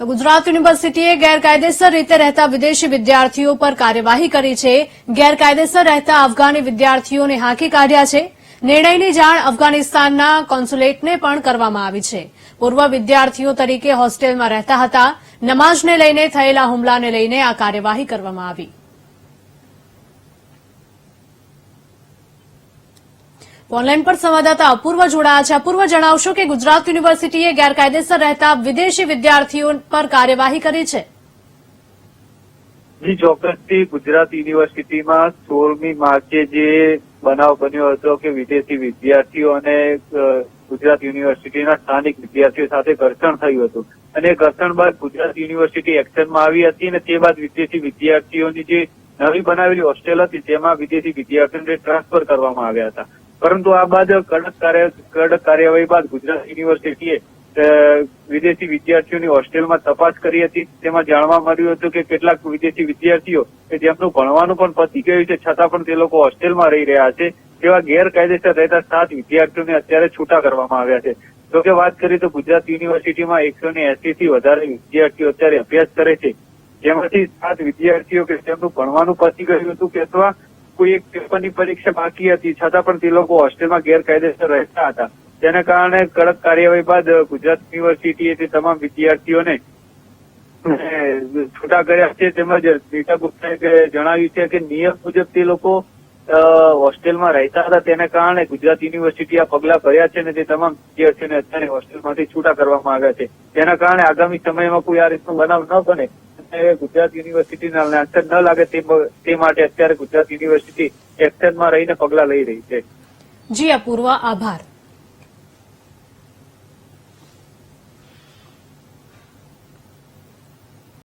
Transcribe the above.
ગુજરાત યુનિવર્સિટીએ ગેરકાયદેસર રીતે રહેતા વિદેશી વિદ્યાર્થીઓ પર કાર્યવાહી કરી છે. ગેરકાયદેસર રહેતા અફઘાની વિદ્યાર્થીઓને હાંકી કાઢ્યા છે. નિર્ણયની જાણ અફઘાનિસ્તાનના કોન્સ્યુલેટને પણ કરવામાં આવી છે. પૂર્વ વિદ્યાર્થીઓ તરીકે હોસ્ટેલમાં રહેતા હતા. નમાઝને લઈને થયેલા હુમલાને લઈને આ કાર્યવાહી કરવામાં આવી. ઓનલાઈન પર સંવાદદાતા અપૂર્વ જોડાયા છે. અપૂર્વ, જણાવશો કે ગુજરાત યુનિવર્સિટીએ ગેરકાયદેસર રહેતા વિદેશી વિદ્યાર્થીઓ પર કાર્યવાહી કરી છે. જી, ચોક્કસથી ગુજરાત યુનિવર્સિટીમાં સોળમી માર્ચે જે બનાવ બન્યો હતો કે વિદેશી વિદ્યાર્થીઓ અને ગુજરાત યુનિવર્સિટીના સ્થાનિક વિદ્યાર્થીઓ સાથે ઘર્ષણ થયું હતું. અને ઘર્ષણ બાદ ગુજરાત યુનિવર્સિટી એક્શનમાં આવી હતી અને તે બાદ વિદેશી વિદ્યાર્થીઓની જે નવી બનાવેલી હોસ્ટેલ હતી, તેમાં વિદેશી વિદ્યાર્થીઓને ટ્રાન્સફર કરવામાં આવ્યા હતા. પરંતુ આ બાદ કડક કડક કાર્યવાહી બાદ ગુજરાત યુનિવર્સિટીએ વિદેશી વિદ્યાર્થીઓની હોસ્ટેલમાં તપાસ કરી હતી. તેમાં જાણવા મળ્યું હતું કે કેટલાક વિદેશી વિદ્યાર્થીઓ કે જેમનું ભણવાનું પણ પતી ગયું છે, છતાં પણ તે લોકો હોસ્ટેલમાં રહી રહ્યા છે. તેવા ગેરકાયદેસર રહેતા સાત વિદ્યાર્થીઓને અત્યારે છૂટા કરવામાં આવ્યા છે. જો કે વાત કરીએ તો ગુજરાત યુનિવર્સિટીમાં એકસો ને એસીથી વધારે વિદ્યાર્થીઓ અત્યારે અભ્યાસ કરે છે. જેમાંથી સાત વિદ્યાર્થીઓ કે તેમનું ભણવાનું પતી ગયું હતું કે અથવા કોઈ એક પેપરની પરીક્ષા બાકી હતી, છતાં પણ તે લોકો હોસ્ટેલમાં ગેરકાયદેસર રહેતા હતા. તેના કારણે કડક કાર્યવાહી બાદ ગુજરાત યુનિવર્સિટીએ તે તમામ વિદ્યાર્થીઓને છૂટા કર્યા છે. તેમજ નીતા ગુપ્તાએ જણાવ્યું છે કે નિયમ મુજબ તે લોકો હોસ્ટેલમાં રહેતા હતા. તેને કારણે ગુજરાત યુનિવર્સિટી આ પગલા ભર્યા છે અને તે તમામ વિદ્યાર્થીઓને અત્યારે હોસ્ટેલમાંથી છૂટા કરવામાં આવ્યા છે. તેના કારણે આગામી સમયમાં કોઈ આ રીતનો બનાવ ન બને. અને ગુજરાત યુનિવર્સિટીના લાંછન ન લાગે તે માટે અત્યારે ગુજરાત યુનિવર્સિટી એક્શનમાં રહીને પગલા લઈ રહી છે. જી, અપૂર્વ આભાર.